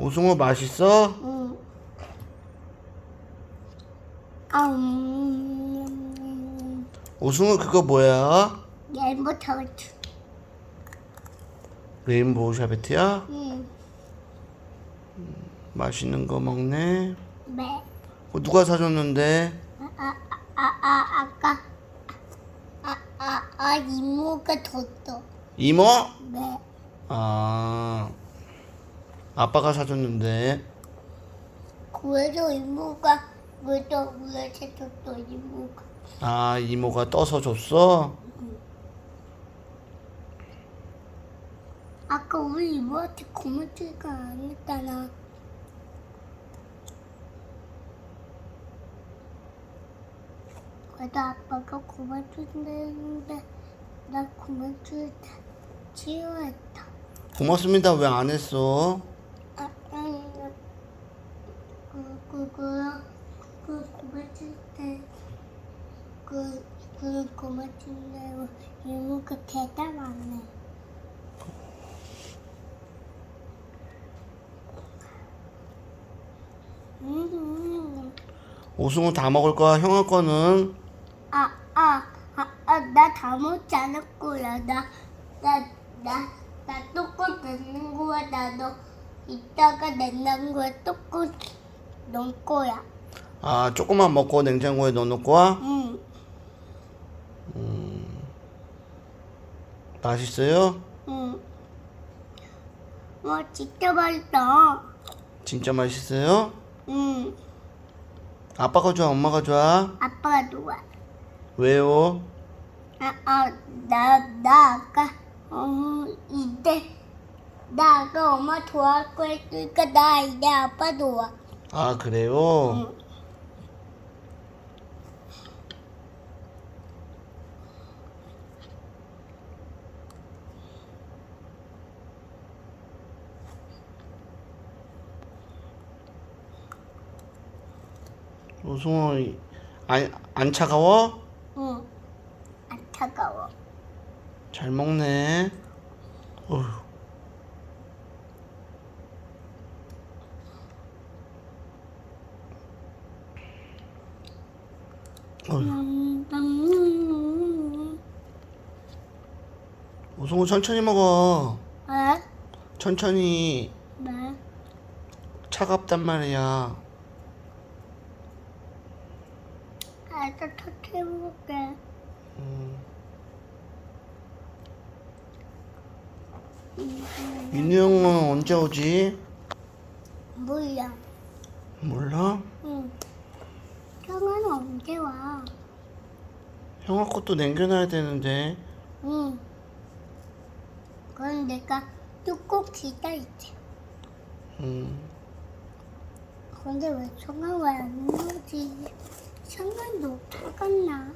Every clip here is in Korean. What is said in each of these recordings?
오승우 맛있어? 응. 아, 음. 오승우 그거 뭐야? 얇은 타워트. 레인보우 샤베트야? 응. 맛있는 거 먹네. 네. 그거 누가 사줬는데? 아, 아, 아, 아, 아까. 아, 아, 아, 이모가 줬어. 이모? 네. 아 아빠가 사줬는데. 그래서 이모가, 그래서 그래서 줬어, 이모가. 아 이모가 떠서 줬어? 아까 우리 이모한테 고무줄가 안 했잖아. 그래도 아빠가 고무줄인데 나 고무줄 다 치워했다. 고맙습니다. 왜 안 했어? 아, 아니, 그, 그, 그, 그 고무줄 때, 그, 그 고무줄 때 이모가 대답 안 해. 음, 오승우 다 먹을 거야. 형아 거는 아, 아, 아, 아, 나 다 먹지 않을 거야. 나, 나, 나, 나 뚜껑 넣는 거야. 나도 이따가 냉장고에 뚜껑 넣을 거야. 아 조금만 먹고 냉장고에 넣어놓을 거야? 응. 맛있어요? 응. 와, 진짜 맛있다. 진짜 맛있어요? 응. 아빠가 좋아? 엄마가 좋아? 아빠가 좋아. 왜요? 아, 아, 나, 나 아까, 어, 이때, 나 아까 엄마 좋아할 거 했으니까 나 이제 아빠 좋아. 아 그래요? 응. 오승우 안, 안 차가워? 응. 안 차가워. 잘 먹네. 어휴. 어휴. 음, 음, 오승우 천천히 먹어. 에? 천천히 네. 차갑단 말이야. 알았어, 터트려볼게. 음. 민우 형은 언제 오지? 몰라. 몰라? 응. 형아는 언제 와? 형아 것도 남겨놔야 되는데. 응. 그건 내가 뚜껑 기다릴게. 음. 근데 왜 형아 왜안 오지? 형아도 타갔나?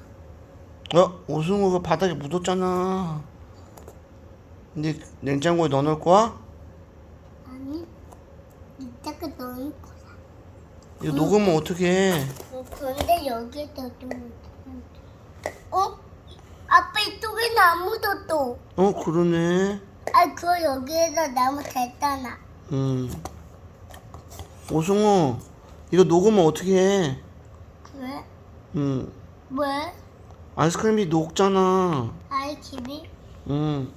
어? 오승우가 바닥에 묻었잖아. 근데 냉장고에 넣어놓을 거야? 아니, 이따가 넣을 거야. 이거 녹으면 어떡해. 여기에다 넣으면 어? 아빠 이쪽에는 안 묻었어. 어, 그러네. 아, 그거 여기에다 나무 됐잖아. 음. 오승우, 이거 녹으면 어떡해. 그래? 음. 왜? 아이스크림이 녹잖아. 아이, 집이? 음.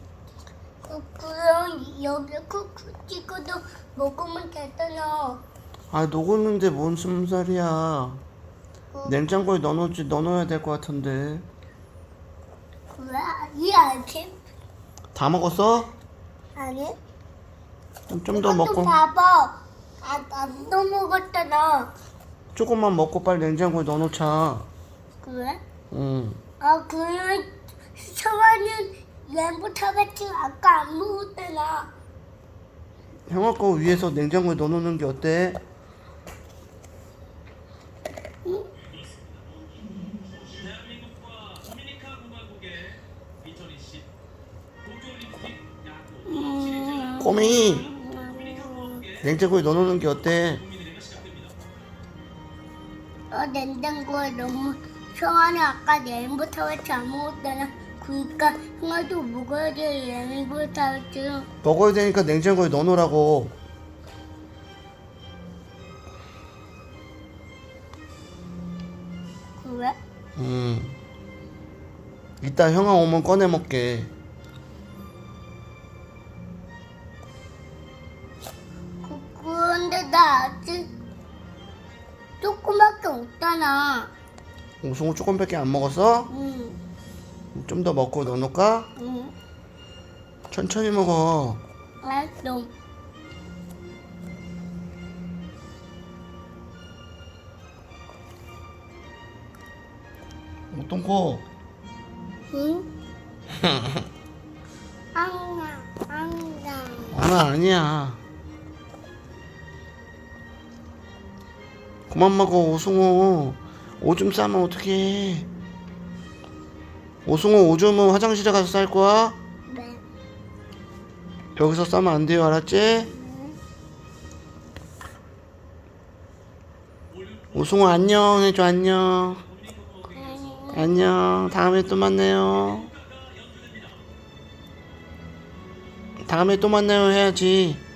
어, 그럼 여기 쿠쿠 찍어도 먹으면 되잖아. 아, 녹았는데 뭔 숨살이야. 냉장고에 넣어놓지, 넣어놔야 될 것 같은데. 그래? 이 아이템? 다 먹었어? 아니? 좀 더 먹고. 봐봐. 아, 나도 먹었잖아. 조금만 먹고 빨리 냉장고에 넣어놓자. 그래? 응. 아, 그러면 성화는 램부터 같은 아까 안 먹었잖아. 형아 거 위에서 냉장고에 넣어놓는 게 어때? 꼬맹이. 냉장고에 넣어놓는 게 어때? 어, 냉장고에 너무 처음에 아까 냉부터 같이 잘먹었잖아 그러니까 형아도 먹어야 돼. 레인보타워 먹어야 되니까 냉장고에 넣어놓으라고. 그래? 응 음. 이따 형아 오면 꺼내 먹게. 조금밖에 없잖아. 오승우 조금밖에 안 먹었어? 응, 좀 더 먹고 넣어놓을까? 응, 천천히 먹어. 알았어. 오똥코. 응? 앙냥, 앙냥. 하나 아니야. 그만 먹어 오승우. 오줌 싸면 어떡해. 오승우 오줌은 화장실에 가서 쌀 거야? 네. 여기서 싸면 안 돼요 알았지? 오승우 안녕 해줘 안녕. 안녕. 다음에 또 만나요. 다음에 또 만나요 해야지.